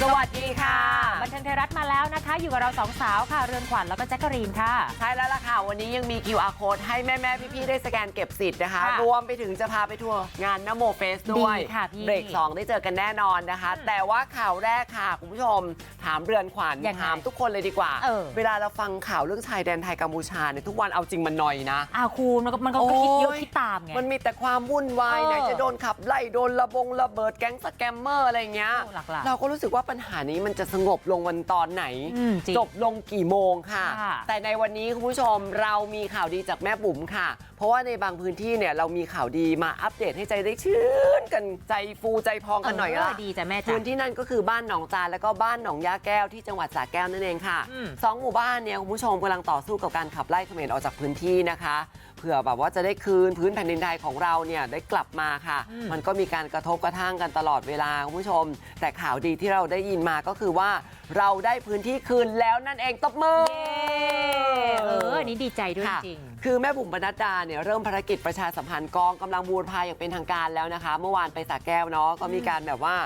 สวัสดีค่ะ บันเทิงไทยรัฐมาแล้วนะคะ อยู่กับเราสองสาวค่ะ เรือนขวัญแล้วก็แจ๊กกะรีนค่ะ ใช่แล้วล่ะค่ะ วันนี้ยังมี QR code ให้แม่แม่ๆพี่ๆได้สแกนเก็บสิทธิ์นะคะ ค่ะรวมไปถึงจะพาไปทัวร์งานนโมเฟสด้วยดีค่ะพี่เบรก2ได้เจอกันแน่นอนนะคะอืมแต่ว่าข่าวแรกค่ะคุณผู้ชม ถามเรือนขวัญยังไงถามทุกคนเลยดีกว่า เออ เวลาเราฟังข่าวเรื่องชายแดนไทยกัมพูชาเนี่ยทุกวันเอาจริงมันหน่อยนะ อ้าวคุณมันก็มันก็คิดเยอะโอ้ยคิดตามไง มันมีแต่ความวุ่นวายเออไหนจะโดนขับไล่โดนระบงระเบิดแก๊งสแกมเมอร์อะไรเงี้ย โอ้หลักๆเราก็รู้สึกว่าปัญหานี้มันจะสงบลงวันตอนไหนอืมจริงจบลงกี่โมงค่ะค่ะ แต่ในวันนี้คุณผู้ชมเรามีข่าวดีจากแม่บุ๋มค่ะ เพราะว่าในบางพื้นที่เนี่ยเรามีข่าวดีมาอัปเดตให้ใจได้ชื่นกันใจฟูใจพองกันหน่อยละดีจ้ะแม่จ้ะพื้นที่นั่นก็คือบ้านหนองจานแล้วก็บ้านหนองยาแก้วที่จังหวัดสระแก้วนั่นเองค่ะอืมสองหมู่บ้านเนี่ยคุณผู้ชมกำลังต่อสู้กับการขับไล่เขมรออกจากพื้นที่นะคะเผื่อแบบว่าจะได้คืนพื้นแผ่นดินไทยของเราเนี่ยได้กลับมาค่ะอืมมันก็มีการกระทบกระทั่งกันตลอดเวลาคุณผู้ชม แต่ข่าวดีที่เราได้ยินมาก็คือว่าเราได้พื้นที่คืนแล้วนั่นเองตบมือ เอออันนี้ดีใจด้วยค่ะจริง คือแม่บุ๋มปนัดดาเนี่ยเริ่มภารกิจประชาสัมพันธ์กองกำลังบูรพาอย่างเป็นทางการแล้วนะคะ เมื่อวานไปสระแก้วเนาะก็มีการแบบว่า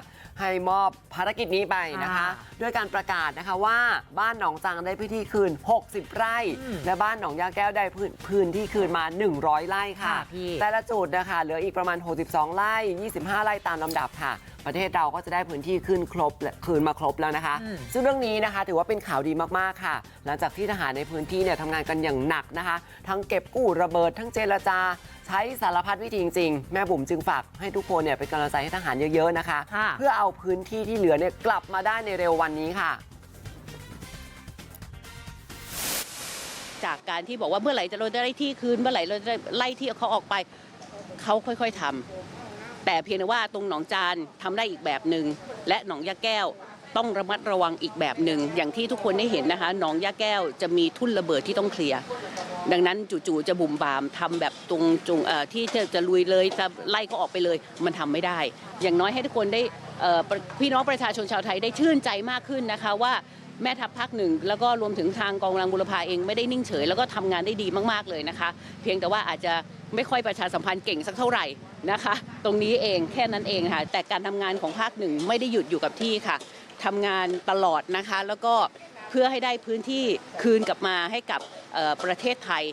ให้มอบภารกิจนี้ไปนะคะอ่าด้วยการประกาศนะคะว่าบ้านหนองจังได้พื้นที่คืน 60 ไร่อืมและบ้านหนองยาแก้วได้พื้นพื้นที่คืนมา 100 ไร่ค่ะค่ะพี่แต่ละจุดนะคะเหลืออีกประมาณ 62 ไร่ 25 ไร่ตามลำดับค่ะประเทศเราก็จะได้พื้นที่ขึ้นครบและคืนมาครบแล้วนะคะอืมซึ่งเรื่องนี้นะคะถือว่าเป็นข่าวดีมากๆค่ะ หลังจากที่ทหารในพื้นที่เนี่ยทำงานกันอย่างหนักนะคะ ทั้งเก็บกู้ระเบิดทั้งเจรจา ใช้สารพัดวิธีจริงๆ แม่บุ๋มจึงฝากให้ทุกคนเนี่ยเป็นกำลังใจให้ทหารเยอะๆนะคะค่ะเพื่อเอาพื้นที่ที่เหลือเนี่ยกลับมาได้ในเร็ววันนี้ค่ะจากการที่บอกว่าเมื่อไหร่จะเราจะได้ที่คืนเมื่อไหร่เราจะไล่ที่เขาออกไป เขาค่อยๆทำ แต่เพียงแต่ว่าตรงหนองจานทำได้อีกแบบหนึ่งและหนองยาแก้วต้องระมัดระวังอีกแบบหนึ่งอย่างที่ทุกคนได้เห็นนะคะหนองยาแก้วจะมีทุ่นระเบิดที่ต้องเคลียร์ดังนั้นจู่ๆจะบุ่มบามทำแบบตรงจงที่จะลุยเลยจะไล่เขาออกไปเลย มันทำไม่ได้ อย่างน้อยให้ทุกคนได้พี่น้องประชาชนชาวไทยได้ชื่นใจมากขึ้นนะคะว่าแม่ทัพภาคหนึ่งแล้วก็รวมถึงทางกองกำลังบุรพาเองไม่ได้นิ่งเฉย แล้วก็ทำงานได้ดีมากๆเลยนะคะ เพียงแต่ว่าอาจจะไม่ค่อยประชาสัมพันธ์เก่งสักเท่าไหร่ นะคะ ตรงนี้เองแค่นั้นเองค่ะ แต่การทำงานของภาคหนึ่งไม่ได้หยุดอยู่กับที่ค่ะทำงานตลอดนะคะ แล้วก็เพื่อให้ได้พื้นที่คืนกลับมาให้กับประเทศไทย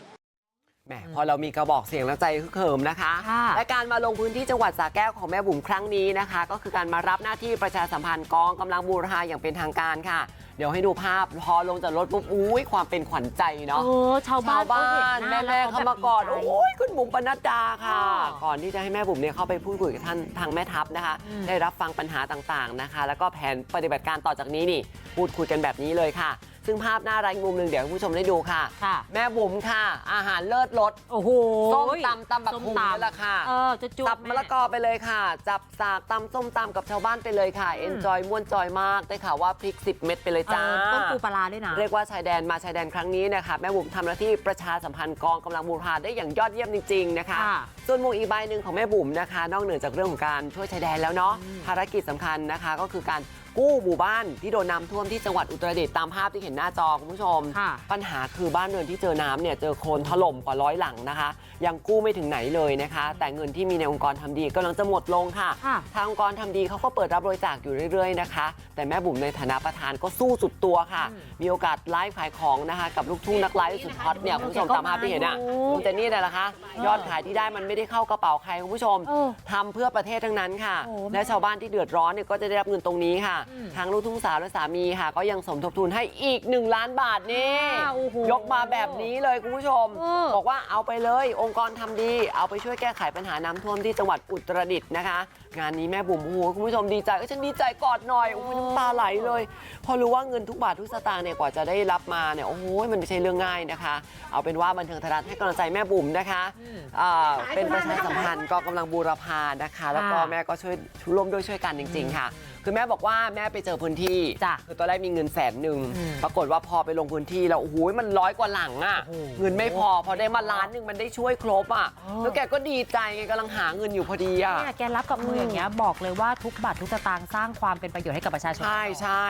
หมพอเรามีกระบอกเสียงแล้วใจฮึกเหิมนะคะค่ะและการมาลงพื้นที่จังหวัดสระแก้วของแม่บุ๋มครั้งนี้นะคะ ก็คือการมารับหน้าที่ประชาสัมพันธ์กองกำลังบูรพาอย่างเป็นทางการค่ะ เดี๋ยวให้ดูภาพพอลงจากรถปุ๊บอุ้ยความเป็นขวัญใจเนาะเออชาวบ้าชานวบ้านขแม่ห็หแม่ล้วเข้ามากอดแบบดีใจโอ้ยคุณบุ๋มปนัดดาค่ะอ๋อก่อนที่จะให้แม่บุ๋มเนี่ยเข้าไปพูดคุยกับท่านทางแม่ทัพนะคะอืมได้รับฟังปัญหาต่างๆนะคะ แล้วก็แผนปฏิบัติการต่อจากนี้นี่ พูดคุยกันแบบนี้เลยค่ะ ซึ่งภาพหน้ารักอีกมุมหนึ่งเดี๋ยวให้คุณผู้ชมได้ดูค่ะ ค่ะแม่บุ๋มค่ะ อาหารเลิศรสโอ้โหส้มตำตำบักส้มหุ่งตำ นี่แหละค่ะ เออจะจุ๊บจับมะละกอไปเลยค่ะ จับสากตำส้มตำกับชาวบ้านไปเลยค่ะ เอ็นจอยม่วนจอยมากได้ข่าวว่าพริก 10 เม็ดไปเลยเอจ้าอต้มปูปลาร้าด้วยนะ เรียกว่าชายแดนมาชายแดนครั้งนี้นะคะแม่บุ๋มทำหน้าที่ประชาสัมพันธ์กองกำลังบูรพาได้อย่างยอดเยี่ยมจริงๆนะคะ ค่ะส่วนหมวกอีกใบหนึ่งของแม่บุ๋มนะคะ นอกเหนือจากเรื่องของการช่วยชายแดนแล้วเนาะอืมภารกิจสำคัญนะคะ ก็คือการกู้หมู่บ้านที่โดนน้ำท่วมที่จังหวัดอุตรดิตถ์ตามภาพที่เห็นหน้าจอคุณผู้ชมค่ะปัญหาคือบ้านเรือนที่เจอน้ำเนี่ยเจอโคลนถล่มกว่าร้อยหลังนะคะ ยังกู้ไม่ถึงไหนเลยนะคะ แต่เงินที่มีในองค์กรทำดีกำลังจะหมดลงค่ะค่ะทางองค์กรทำดีเขาก็เปิดรับบริจาคอยู่เรื่อยๆนะคะ แต่แม่บุ๋มในฐานะประธานก็สู้สุดตัวค่ะอืมมีโอกาสไลฟ์ขายของนะคะ กับลูกทุ่งนักไลฟ์สุดฮอตเนี่ยคุณผู้ชมตามภาพที่เห็นอะโอ้คุณเจนนี่เนี่ยแหละคะยอดขายที่ได้มันไม่ได้เข้ากระเป๋าใครคุณผู้ชมเออทำเพื่อประเทศทั้งนั้นค่ะโอ้และชาวบ้านที่เดือดร้อนเนี่ยก็จะได้รับเงินตรงนี้ค่ะอืมทางลูกทุ่งสาวและสามีค่ะ ก็ยังสมทบทุนให้อีก1ล้านบาทนี่อ่าโอ้โหยกมาแบบนี้เลยคุณผู้ชมเออบอกว่าเอาไปเลยองค์กรทำดี เอาไปช่วยแก้ไขปัญหาน้ำท่วมที่จังหวัดอุตรดิตถ์นะคะ งานนี้แม่บุ๋มโอ้โหคุณผู้ชมดีใจเอ้ยฉันดีใจกอดหน่อยโอ้โหน้ำตาไหลเลย พอรู้ว่าเงินทุกบาททุกสตางค์เนี่ยกว่าจะได้รับมาเนี่ยโอ้โหมันไม่ใช่เรื่องง่ายนะคะ เอาเป็นว่าบันเทิงไทยรัฐให้กำลังใจแม่บุ๋มนะคะอืมอ่าเป็นประชาสัมพันธ์ก็กำลังบูรพานะคะ แล้วก็ค่ะแม่ก็ช่วยร่วมด้วยช่วยกันจริง ๆ ค่ะ คือแม่บอกว่าแม่ไปเจอพื้นที่จ้ะคือตอนแรกมีเงินแสนหนึ่งอืมปรากฏว่าพอไปลงพื้นที่แล้วโอ้โหมันร้อยกว่าหลังอะโอ้โหเงินไม่พอพอได้มาล้านหนึ่งมันได้ช่วยครบอะเออแล้วแกก็ดีใจไงกำลังหาเงินอยู่พอดีอะเนี่ยแกรับกับมืออย่างเงี้ยบอกเลยว่าทุกบาททุกสตางค์สร้างความเป็นประโยชน์ให้กับประชาชนใช่ใช่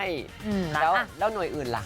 อืมนะแล้วอะแล้วหน่วยอื่นล่ะ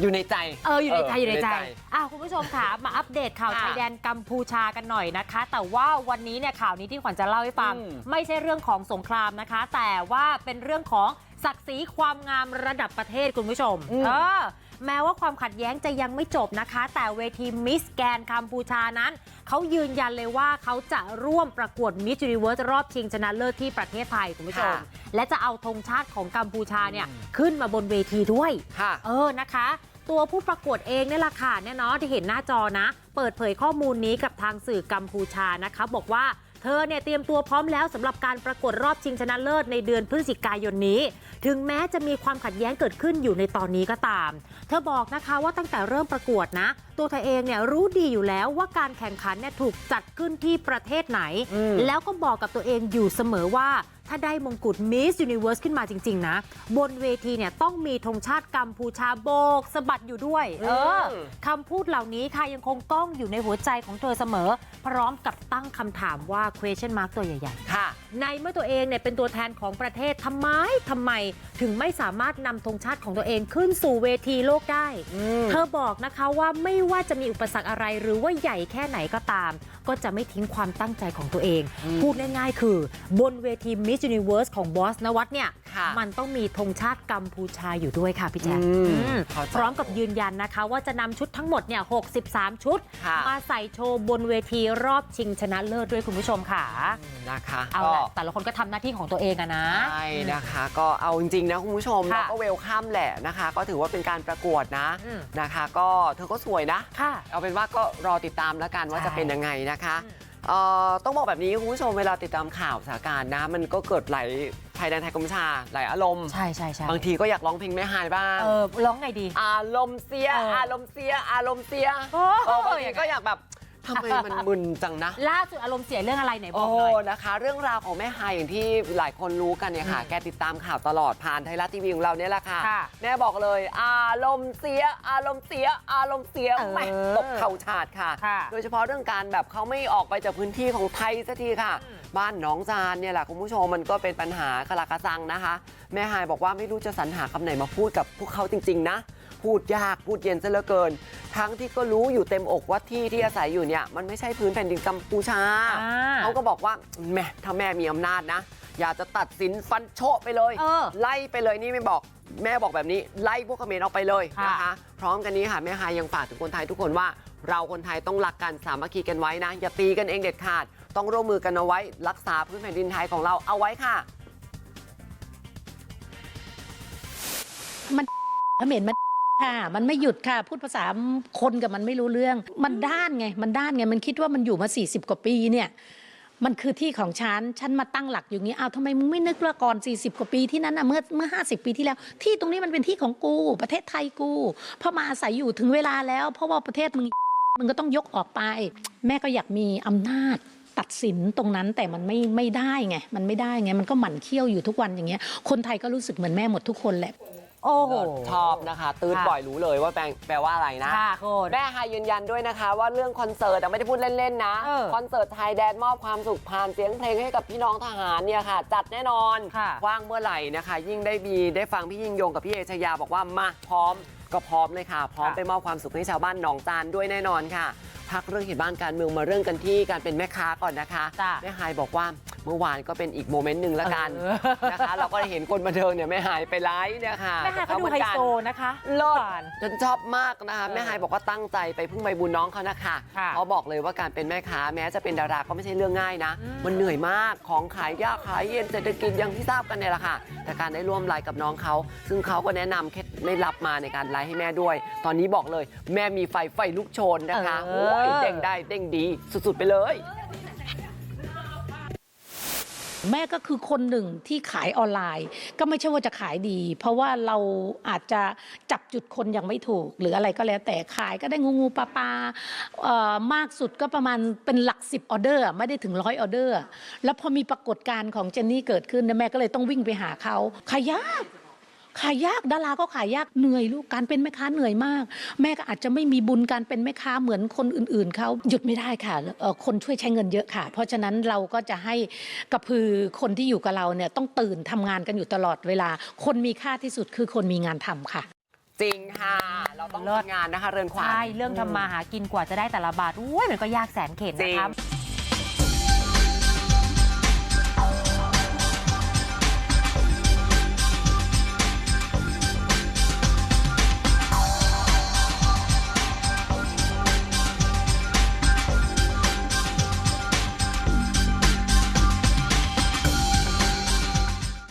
อยู่ในใจ เออ อยู่ในใจ อยู่ในใจเอออะคุณผู้ชมค่ะ มาอัปเดตข่าวค่ะชายแดนกัมพูชากันหน่อยนะคะ แต่ว่าวันนี้เนี่ยข่าวนี้ที่ขวัญจะเล่าให้ฟังอืมไม่ใช่เรื่องของสงครามนะคะ แต่ว่าเป็นเรื่องของ ศักดิ์ศรีความงามระดับประเทศคุณผู้ชมอืมเออแม้ว่าความขัดแย้งจะยังไม่จบนะคะ แต่เวทีมิสแกนกัมพูชานั้น เขายืนยันเลยว่าเขาจะร่วมประกวดมิ s ยูนิเวิร์สรอบชิงชนะเลิศที่ประเทศไทยคุณผู้ชมค่ะและจะเอาธงชาติของกัมพูชาเนี่ยขึ้นมาบนเวทีด้วยค่ะเออนะคะตัวผู้ประกวดเองเนี่ยแหละค่ะเนี่ยเนาะที่เห็นหน้าจอนะ เปิดเผยข้อมูลนี้กับทางสื่อกัมพูชานะคะ บอกว่า เธอเนี่ยเตรียมตัวพร้อมแล้วสำหรับการประกวดรอบชิงชนะเลิศในเดือนพฤศจิกายนนี้ ถึงแม้จะมีความขัดแย้งเกิดขึ้นอยู่ในตอนนี้ก็ตาม เธอบอกนะคะว่าตั้งแต่เริ่มประกวดนะ ตัวเธอเองเนี่ยรู้ดีอยู่แล้วว่าการแข่งขันเนี่ยถูกจัดขึ้นที่ประเทศไหนอืมแล้วก็บอกกับตัวเองอยู่เสมอว่า ถ้าได้มงกุฎ Miss Universe ขึ้นมาจริง ๆ นะ บนเวทีเนี่ยต้องมีธงชาติกัมพูชาโบกสะบัดอยู่ด้วย เอออืมคำพูดเหล่านี้ค่ะยังคงก้องอยู่ในหัวใจของเธอเสมอ พร้อมกับตั้งคำถามว่า question mark ตัวใหญ่ค่ะๆในเมื่อตัวเองเนี่ยเป็นตัวแทนของประเทศทำไมทำไมถึงไม่สามารถนำธงชาติของตัวเองขึ้นสู่เวทีโลกได้อืมเธอบอกนะคะว่าไม่ว่าจะมีอุปสรรคอะไรหรือว่าใหญ่แค่ไหนก็ตาม ก็จะไม่ทิ้งความตั้งใจของตัวเองอืมพูดง่ายๆ คือบนเวที Miss Universe ของบอสนวัตเนี่ยค่ะมันต้องมีธงชาติกัมพูชาอยู่ด้วยค่ะพี่แจ๊คอืมอืมเข้าใจพร้อมกับยืนยันนะคะว่าจะนำชุดทั้งหมดเนี่ย63 ชุดค่ะมาใส่โชว์บนเวทีรอบชิงชนะเลิศด้วยคุณผู้ชมค่ะนะคะเอาก็ละแต่ละคนก็ทำหน้าที่ของตัวเองอะนะใช่นะคะ ก็เอาจริงๆนะคุณผู้ชมค่ะเราก็เวลคัมแหละนะคะ ก็ถือว่าเป็นการประกวดนะอืมนะคะ ก็เธอก็สวยนะค่ะเอาเป็นว่าก็รอติดตามแล้วกันว่าใช่จะเป็นยังไงนะคะอืม เอ่อต้องบอกแบบนี้คุณผู้ชมเวลาติดตามข่าวสถานการณ์นะ มันก็เกิดหลายไทยแดนไทยกัมพูชาหลายอารมณ์ใช่ใช่ใช่บางทีก็อยากร้องเพลงแม่ฮายบ้าง เออร้องไงดี อารมณ์เสีย เออออารมณ์เสีย อารมณ์เสียโอ้เออบางทียังไงก็อยากแบบ ทำไมมันมึนจังนะ ล่าสุดอารมณ์เสียเรื่องอะไรไหนบโอ้อกหน่อย นะคะ เรื่องราวของแม่ฮายอย่างที่หลายคนรู้กันเนี่ยค่ะอืมแกติดตามข่าวตลอดผ่านไทยรัฐทีวีของเราเนี่ยแหละค่ะ ค่ะ แม่บอกเลย อารมณ์เสีย อารมณ์เสีย อารมณ์เสียเออแหม่ตกเข่าฉาดค่ะ ค่ะ โดยเฉพาะเรื่องการแบบเขาไม่ออกไปจากพื้นที่ของไทยสักทีค่ะอืมบ้านหนองจานเนี่ยแหละคุณผู้ชมมันก็เป็นปัญหาคลากระซังนะคะ แม่ฮายบอกว่าไม่รู้จะสรรหาคำไหนมาพูดกับพวกเขาจริง ๆ นะ พูดยากพูดเย็นซะเหลือเกิน ทั้งที่ก็รู้อยู่เต็มอกว่าที่ที่อาศัยอยู่เนี่ยมันไม่ใช่พื้นแผ่นดินกัมพูชาอ่าเขาก็บอกว่าแม่ถ้าแม่มีอำนาจนะ อยากจะตัดสินฟันโชะไปเลยเออไล่ไปเลยนี่ไม่บอกแม่บอกแบบนี้ไล่พวกเขมรออกไปเลยค่ะนะคะ พร้อมกันนี้ค่ะแม่ฮายยังฝากถึงคนไทยทุกคนว่า เราคนไทยต้องรักกันสามัคคีกันไว้นะ อย่าตีกันเองเด็ดขาด ต้องร่วมมือกันเอาไว้ รักษาพื้นแผ่นดินไทยของเราเอาไว้ค่ะเขมรมัน ค่ะ มันไม่หยุดค่ะ พูดภาษาคนกับมันไม่รู้เรื่อง มันด้านไง มันด้านไง มันคิดว่ามันอยู่มา 40 กว่าปีเนี่ย มันคือที่ของฉัน ฉันมาตั้งหลักอยู่งี้ เอาทำไมมึงไม่นึกว่าก่อน 40 กว่าปีที่นั้นน่ะ เมื่อเมื่อ 50 ปีที่แล้ว ที่ตรงนี้มันเป็นที่ของกู ประเทศไทยกู พอมาอาศัยอยู่ถึงเวลาแล้ว เพราะว่าประเทศมึง มึงก็ต้องยกออกไป แม่ก็อยากมีอำนาจตัดสินตรงนั้นแต่มันไม่ไม่ได้ไง มันไม่ได้ไง มันก็หมั่นเคี้ยวอยู่ทุกวันอย่างเงี้ย คนไทยก็รู้สึกเหมือนแม่หมดทุกคนแหละ โอ้โหชอบนะคะ ตื้นค่ะปล่อยรู้เลยว่าแปลแปลว่าอะไรนะค่ะคุณแม่ฮายยืนยันด้วยนะคะ ว่าเรื่องคอนเสิร์ตอะไม่ได้พูดเล่นๆนะเออคอนเสิร์ตไทยแดนมอบความสุขผ่านเสียงเพลงให้กับพี่น้องทหารเนี่ยค่ะ จัดแน่นอนค่ะว่างเมื่อไหร่นะคะ ยิ่งได้มีได้ฟังพี่ยิ่งยงกับพี่เอชยาบอกว่ามาพร้อมก็พร้อมเลยค่ะ พร้อมค่ะไปมอบความสุขให้ชาวบ้านหนองจานด้วยแน่นอนค่ะพักเรื่องเหตุบ้านการเมืองมาเรื่องกันที่การเป็นแม่ค้าก่อนนะคะจ้ะแม่ฮายบอกว่า เมื่อวานก็เป็นอีกโมเมนต์หนึ่งละกันเออนะคะเราก็ได้เห็นคนบันเทิงเนี่ยแม่ฮายไปไลฟ์เนี่ยค่ะแม่ฮายเขาดูกับไฮเหมือนกันโซนะคะเลิศผ่านฉันชอบมากนะคะเออแม่ฮายบอกว่าตั้งใจไปพึ่งใบบุญน้องเขานะคะค่ะเขาบอกเลยว่าการเป็นแม่ค้าแม้จะเป็นดาราก็ไม่ใช่เรื่องง่ายนะอืมมันเหนื่อยมากของขายยากขายเย็นเศรษฐกิจอย่างที่ทราบกันเนี่ยแหละค่ะ แต่การได้ร่วมไลฟ์กับน้องเขาซึ่งเขาก็แนะนำเคล็ดไม่รับมาในการไลฟ์ให้แม่ด้วย ตอนนี้บอกเลย แม่มีไฟไฟลุกโชนนะคะเออโอ้ยเด้งได้เด้งดีสุดๆไปเลย แม่ก็คือคนหนึ่งที่ขายออนไลน์ ก็ไม่ใช่ว่าจะขายดี เพราะว่าเราอาจจะจับจุดคนยังไม่ถูก หรืออะไรก็แล้วแต่ขายก็ได้งูงูปลาปลามากสุดก็ประมาณเป็นหลักสิบออเดอร์ไม่ได้ถึงร้อยออเดอร์ แล้วพอมีปรากฏการณ์ของเจนนี่เกิดขึ้นแม่ก็เลยต้องวิ่งไปหาเขาขยับ ขายยากดาราก็ขายยากเหนื่อยลูกการเป็นแม่ค้าเหนื่อยมาก แม่ก็อาจจะไม่มีบุญการเป็นแม่ค้าเหมือนคนอื่น ๆเขาหยุดไม่ได้ค่ะเอ่อคนช่วยใช้เงินเยอะค่ะ เพราะฉะนั้นเราก็จะให้กระพือคนที่อยู่กับเราเนี่ยต้องตื่นทำงานกันอยู่ตลอดเวลา คนมีค่าที่สุดคือคนมีงานทำค่ะจริงค่ะ เราต้องเลิศทำงานนะคะ เรือนขวัญใช่ เรื่องทำมาหากินกว่าจะได้แต่ละบาทอุ้ยมันก็ยากแสนเข็ญจรินะงคะ